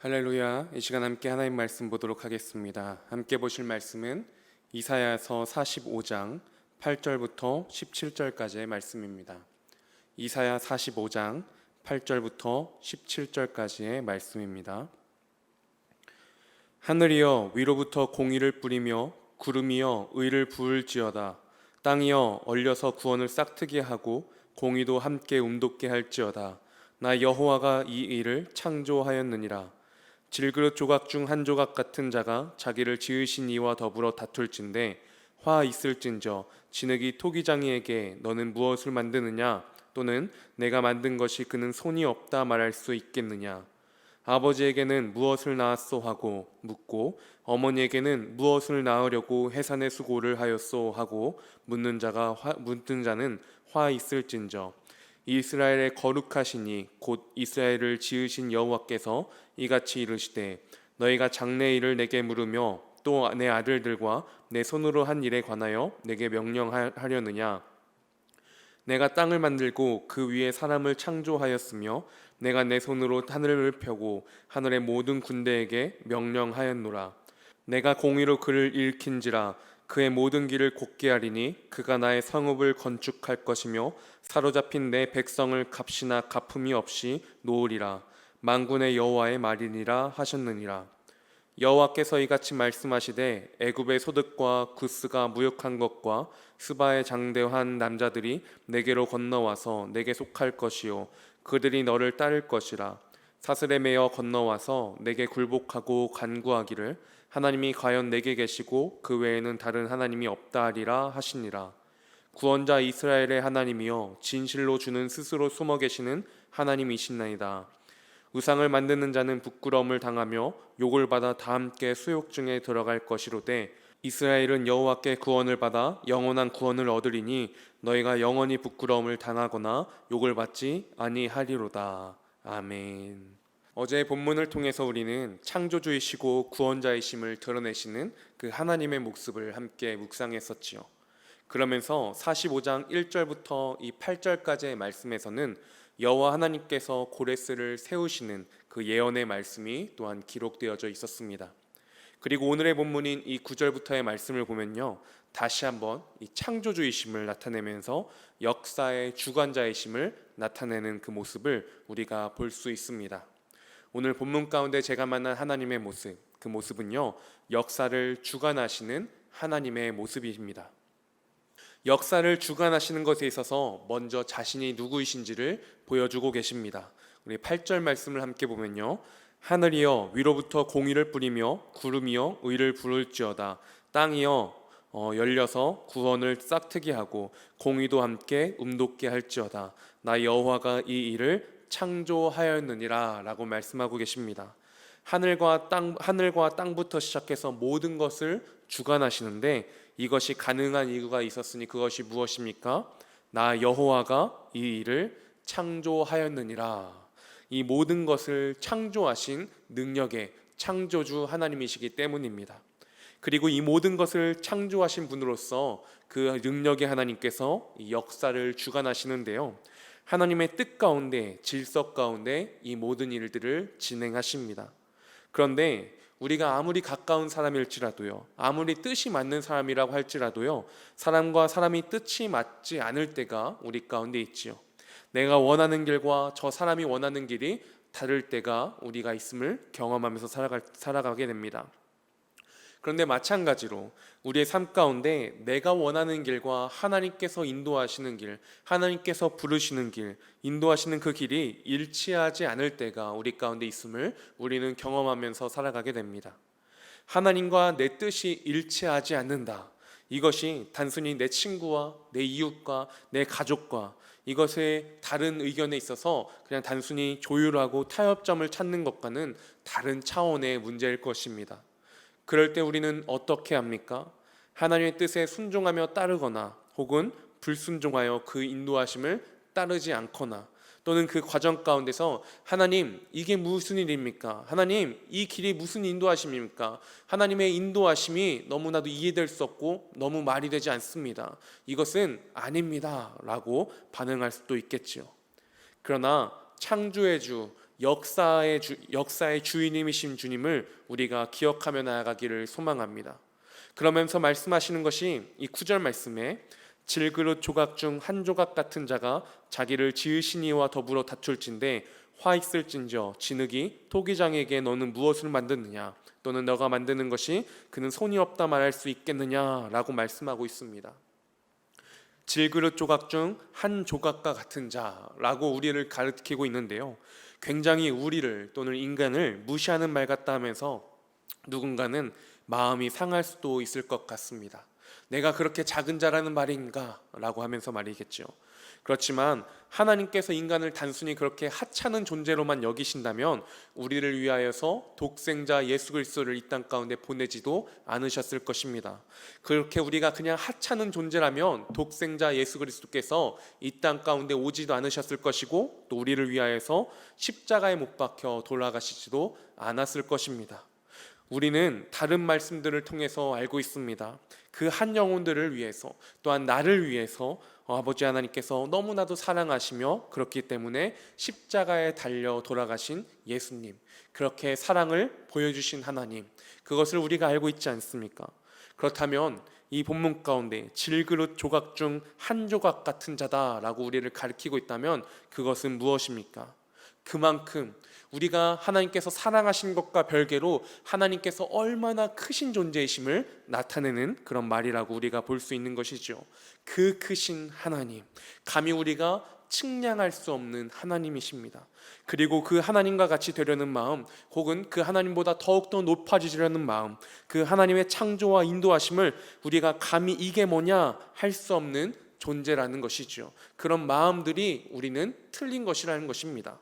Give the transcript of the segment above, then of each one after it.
할렐루야. 이 시간 함께 하나님 말씀 보도록 하겠습니다. 함께 보실 말씀은 이사야서 45장 8절부터 17절까지의 말씀입니다. 이사야 45장 8절부터 17절까지의 말씀입니다. 하늘이여 위로부터 공의를 뿌리며 구름이여 의를 부을지어다 땅이여 얼려서 구원을 싹트게 하고 공의도 함께 움돋게 할지어다 나 여호와가 이 일을 창조하였느니라 질그릇 조각 중 한 조각 같은 자가 자기를 지으신 이와 더불어 다툴진대 화 있을진저 진흙이 토기장이에게 너는 무엇을 만드느냐? 또는 내가 만든 것이 그는 손이 없다 말할 수 있겠느냐? 아버지에게는 무엇을 낳았소? 하고 묻고 어머니에게는 무엇을 낳으려고 해산의 수고를 하였소? 하고 묻는 자가 화, 묻는 자는 화 있을진저 이스라엘의 거룩하시니 곧 이스라엘을 지으신 여호와께서 이같이 이르시되 너희가 장래 일을 내게 물으며 또 내 아들들과 내 손으로 한 일에 관하여 내게 명령하려느냐? 내가 땅을 만들고 그 위에 사람을 창조하였으며 내가 내 손으로 하늘을 펴고 하늘의 모든 군대에게 명령하였노라. 내가 공의로 그를 일킨지라 그의 모든 길을 곧게 하리니 그가 나의 성읍을 건축할 것이며 사로잡힌 내 백성을 값이나 갚음이 없이 놓으리라. 만군의 여호와의 말이니라 하셨느니라. 여호와께서 이같이 말씀하시되 애굽의 소득과 구스가 무역한 것과 스바의 장대한 남자들이 내게로 건너와서 내게 속할 것이요. 그들이 너를 따를 것이라 사슬에 매어 건너와서 내게 굴복하고 간구하기를 하나님이 과연 내게 계시고 그 외에는 다른 하나님이 없다 하리라 하시니라 구원자 이스라엘의 하나님이여 진실로 주는 스스로 숨어 계시는 하나님이신나이다 우상을 만드는 자는 부끄러움을 당하며 욕을 받아 다 함께 수욕 중에 들어갈 것이로되 이스라엘은 여호와께 구원을 받아 영원한 구원을 얻으리니 너희가 영원히 부끄러움을 당하거나 욕을 받지 아니하리로다. 아멘. 어제 본문을 통해서 우리는 창조주이시고 구원자이심을 드러내시는 그 하나님의 모습을 함께 묵상했었지요. 그러면서 45장 1절부터 이 8절까지의 말씀에서는 여호와 하나님께서 고레스를 세우시는 그 예언의 말씀이 또한 기록되어져 있었습니다. 그리고 오늘의 본문인 이 9절부터의 말씀을 보면요. 다시 한번 이 창조주의심을 나타내면서 역사의 주관자이심을 나타내는 그 모습을 우리가 볼 수 있습니다. 오늘 본문 가운데 제가 만난 하나님의 모습, 그 모습은요. 역사를 주관하시는 하나님의 모습입니다. 역사를 주관하시는 것에 있어서 먼저 자신이 누구이신지를 보여주고 계십니다. 우리 8절 말씀을 함께 보면요. 하늘이여 위로부터 공의를 뿌리며 구름이여 의를 부를지어다 땅이여 어, 열려서 구원을 싹트게 하고 공의도 함께 음돋게 할지어다 나 여호와가 이 일을 창조하였느니라라고 말씀하고 계십니다. 하늘과 땅 하늘과 땅부터 시작해서 모든 것을 주관하시는데 이것이 가능한 이유가 있었으니 그것이 무엇입니까? 나 여호와가 이 일을 창조하였느니라. 이 모든 것을 창조하신 능력의 창조주 하나님이시기 때문입니다. 그리고 이 모든 것을 창조하신 분으로서 그 능력의 하나님께서 이 역사를 주관하시는데요. 하나님의 뜻 가운데 질서 가운데 이 모든 일들을 진행하십니다. 그런데 우리가 아무리 가까운 사람일지라도요, 아무리 뜻이 맞는 사람이라고 할지라도요, 사람과 사람이 뜻이 맞지 않을 때가 우리 가운데 있지요. 내가 원하는 길과 저 사람이 원하는 길이 다를 때가 우리가 있음을 경험하면서 살아가, 살아가게 됩니다. 그런데 마찬가지로 우리의 삶 가운데 내가 원하는 길과 하나님께서 인도하시는 길, 하나님께서 부르시는 길, 인도하시는 그 길이 일치하지 않을 때가 우리 가운데 있음을 우리는 경험하면서 살아가게 됩니다. 하나님과 내 뜻이 일치하지 않는다. 이것이 단순히 내 친구와 내 이웃과 내 가족과 이것의 다른 의견에 있어서 그냥 단순히 조율하고 타협점을 찾는 것과는 다른 차원의 문제일 것입니다. 그럴 때 우리는 어떻게 합니까? 하나님의 뜻에 순종하며 따르거나 혹은 불순종하여 그 인도하심을 따르지 않거나 또는 그 과정 가운데서 하나님 이게 무슨 일입니까? 하나님 이 길이 무슨 인도하심입니까? 하나님의 인도하심이 너무나도 이해될 수 없고 너무 말이 되지 않습니다. 이것은 아닙니다라고 반응할 수도 있겠지요. 그러나 창조의 주 역사의 주, 역사의 주인님이신 주님을 우리가 기억하며 나아가기를 소망합니다. 그러면서 말씀하시는 것이 이 구절 말씀에 질그릇 조각 중 한 조각 같은 자가 자기를 지으신 이와 더불어 다툴진대 화 있을진저 진흙이 토기장에게 너는 무엇을 만드느냐 또는 너가 만드는 것이 그는 손이 없다 말할 수 있겠느냐라고 말씀하고 있습니다. 질그릇 조각 중 한 조각과 같은 자라고 우리를 가르치고 있는데요. 굉장히 우리를 또는 인간을 무시하는 말 같다 하면서 누군가는 마음이 상할 수도 있을 것 같습니다. 내가 그렇게 작은 자라는 말인가? 라고 하면서 말이겠죠. 그렇지만 하나님께서 인간을 단순히 그렇게 하찮은 존재로만 여기신다면 우리를 위하여서 독생자 예수 그리스도를 이 땅 가운데 보내지도 않으셨을 것입니다. 그렇게 우리가 그냥 하찮은 존재라면 독생자 예수 그리스도께서 이 땅 가운데 오지도 않으셨을 것이고 또 우리를 위하여서 십자가에 못 박혀 돌아가시지도 않았을 것입니다. 우리는 다른 말씀들을 통해서 알고 있습니다. 그 한 영혼들을 위해서 또한 나를 위해서 아버지 하나님께서 너무나도 사랑하시며 그렇기 때문에 십자가에 달려 돌아가신 예수님 그렇게 사랑을 보여주신 하나님 그것을 우리가 알고 있지 않습니까? 그렇다면 이 본문 가운데 질그릇 조각 중 한 조각 같은 자다라고 우리를 가리키고 있다면 그것은 무엇입니까? 그만큼 우리가 하나님께서 사랑하신 것과 별개로 하나님께서 얼마나 크신 존재이심을 나타내는 그런 말이라고 우리가 볼 수 있는 것이죠. 그 크신 하나님, 감히 우리가 측량할 수 없는 하나님이십니다. 그리고 그 하나님과 같이 되려는 마음, 혹은 그 하나님보다 더욱더 높아지려는 마음, 그 하나님의 창조와 인도하심을 우리가 감히 이게 뭐냐 할 수 없는 존재라는 것이죠. 그런 마음들이 우리는 틀린 것이라는 것입니다.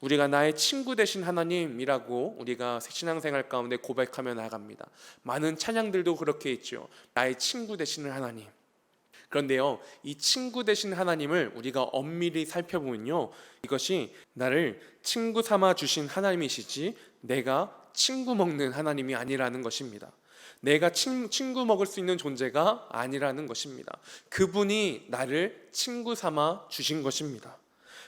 우리가 나의 친구 되신 하나님이라고 우리가 신앙생활 가운데 고백하며 나갑니다. 많은 찬양들도 그렇게 있죠. 나의 친구 되시는 하나님. 그런데요, 이 친구 되신 하나님을 우리가 엄밀히 살펴보면요, 이것이 나를 친구 삼아 주신 하나님이시지 내가 친구 먹는 하나님이 아니라는 것입니다. 내가 친, 친구 먹을 수 있는 존재가 아니라는 것입니다. 그분이 나를 친구 삼아 주신 것입니다.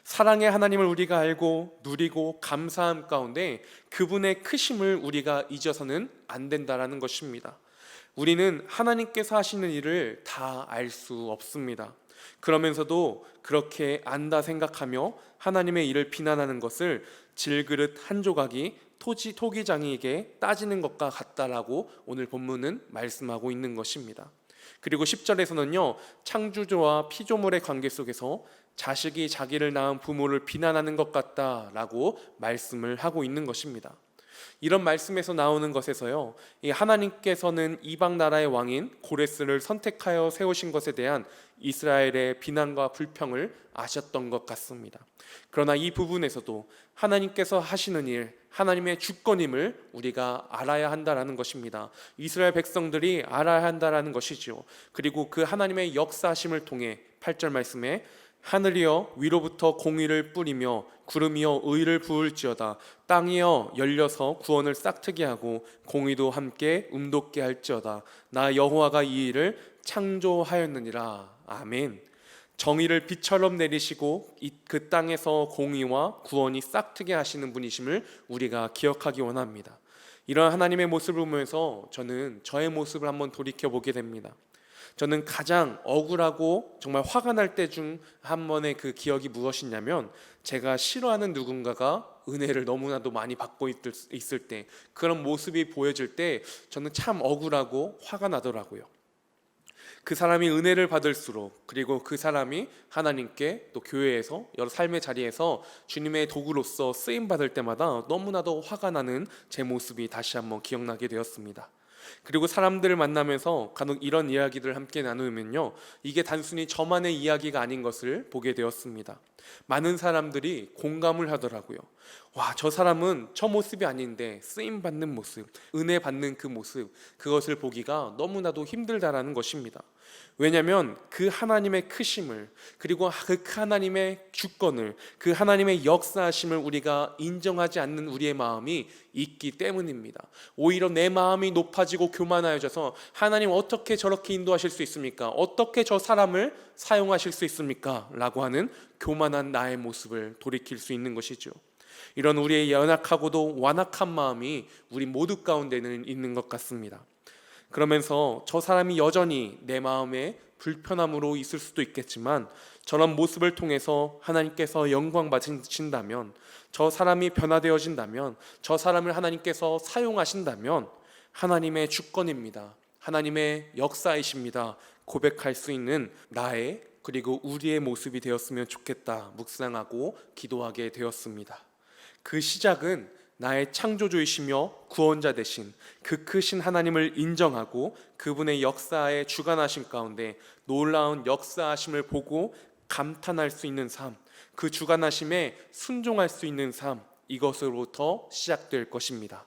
사랑의 하나님을 우리가 알고 누리고 감사함 가운데 그분의 크심을 우리가 잊어서는 안 된다라는 것입니다. 우리는 하나님께서 하시는 일을 다 알 수 없습니다. 그러면서도 그렇게 안다 생각하며 하나님의 일을 비난하는 것을 질그릇 한 조각이 토지 토기장이에게 따지는 것과 같다라고 오늘 본문은 말씀하고 있는 것입니다. 그리고 10절에서는요. 창조주와 피조물의 관계 속에서 자식이 자기를 낳은 부모를 비난하는 것 같다라고 말씀을 하고 있는 것입니다. 이런 말씀에서 나오는 것에서요, 이 하나님께서는 이방 나라의 왕인 고레스를 선택하여 세우신 것에 대한 이스라엘의 비난과 불평을 아셨던 것 같습니다. 그러나 이 부분에서도 하나님께서 하시는 일, 하나님의 주권임을 우리가 알아야 한다라는 것입니다. 이스라엘 백성들이 알아야 한다라는 것이죠. 그리고 그 하나님의 역사심을 통해 8절 말씀에 하늘이여 위로부터 공의를 뿌리며 구름이여 의를 부을지어다. 땅이여 열려서 구원을 싹트게 하고 공의도 함께 음돋게 할지어다. 나 여호와가 이 일을 창조하였느니라. 아멘. 정의를 빛처럼 내리시고 그 땅에서 공의와 구원이 싹트게 하시는 분이심을 우리가 기억하기 원합니다. 이런 하나님의 모습을 보면서 저는 저의 모습을 한번 돌이켜 보게 됩니다 저는 가장 억울하고 정말 화가 날 때 중 한 번의 그 기억이 무엇이냐면 제가 싫어하는 누군가가 은혜를 너무나도 많이 받고 있을 때 그런 모습이 보여질 때 저는 참 억울하고 화가 나더라고요. 그 사람이 은혜를 받을수록 그리고 그 사람이 하나님께 또 교회에서 여러 삶의 자리에서 주님의 도구로서 쓰임 받을 때마다 너무나도 화가 나는 제 모습이 다시 한번 기억나게 되었습니다. 그리고 사람들을 만나면서 간혹 이런 이야기들을 함께 나누면요. 이게 단순히 저만의 이야기가 아닌 것을 보게 되었습니다. 많은 사람들이 공감을 하더라고요. 와, 저 사람은 저 모습이 아닌데 쓰임 받는 모습, 은혜 받는 그 모습, 그것을 보기가 너무나도 힘들다라는 것입니다. 왜냐하면 그 하나님의 크심을 그리고 그 하나님의 주권을 그 하나님의 역사하심을 우리가 인정하지 않는 우리의 마음이 있기 때문입니다. 오히려 내 마음이 높아지고 교만하여져서 하나님 어떻게 저렇게 인도하실 수 있습니까? 어떻게 저 사람을 사용하실 수 있습니까? 라고 하는 교만한 나의 모습을 돌이킬 수 있는 것이죠. 이런 우리의 연약하고도 완악한 마음이 우리 모두 가운데는 있는 것 같습니다. 그러면서 저 사람이 여전히 내 마음에 불편함으로 있을 수도 있겠지만 저런 모습을 통해서 하나님께서 영광 받으신다면 저 사람이 변화되어진다면 저 사람을 하나님께서 사용하신다면 하나님의 주권입니다. 하나님의 역사이십니다. 고백할 수 있는 나의 그리고 우리의 모습이 되었으면 좋겠다 묵상하고 기도하게 되었습니다. 그 시작은 나의 창조주이시며 구원자 되신 그 크신 하나님을 인정하고 그분의 역사에 주관하신 가운데 놀라운 역사하심을 보고 감탄할 수 있는 삶, 그 주관하심에 순종할 수 있는 삶 이것으로부터 시작될 것입니다.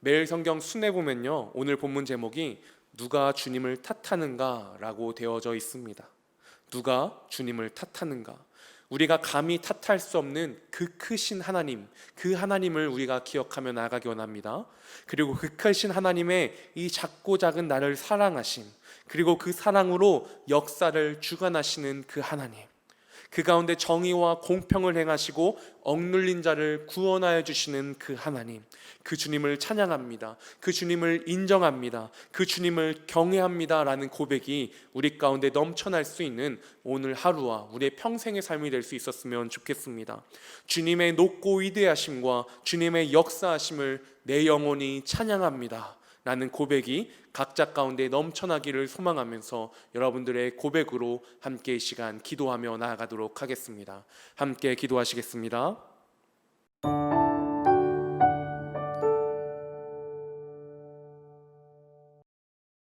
매일 성경 순회 보면요. 오늘 본문 제목이 누가 주님을 탓하는가라고 되어져 있습니다. 누가 주님을 탓하는가? 우리가 감히 탓할 수 없는 그 크신 하나님, 그 하나님을 우리가 기억하며 나아가기 원합니다. 그리고 그 크신 하나님의 이 작고 작은 나를 사랑하심, 그리고 그 사랑으로 역사를 주관하시는 그 하나님. 그 가운데 정의와 공평을 행하시고 억눌린 자를 구원하여 주시는 그 하나님, 그 주님을 찬양합니다. 그 주님을 인정합니다. 그 주님을 경외합니다라는 고백이 우리 가운데 넘쳐날 수 있는 오늘 하루와 우리의 평생의 삶이 될 수 있었으면 좋겠습니다. 주님의 높고 위대하심과 주님의 역사하심을 내 영혼이 찬양합니다. 라는 고백이 각자 가운데 넘쳐나기를 소망하면서 여러분들의 고백으로 함께 이 시간 기도하며 나아가도록 하겠습니다. 함께 기도하시겠습니다.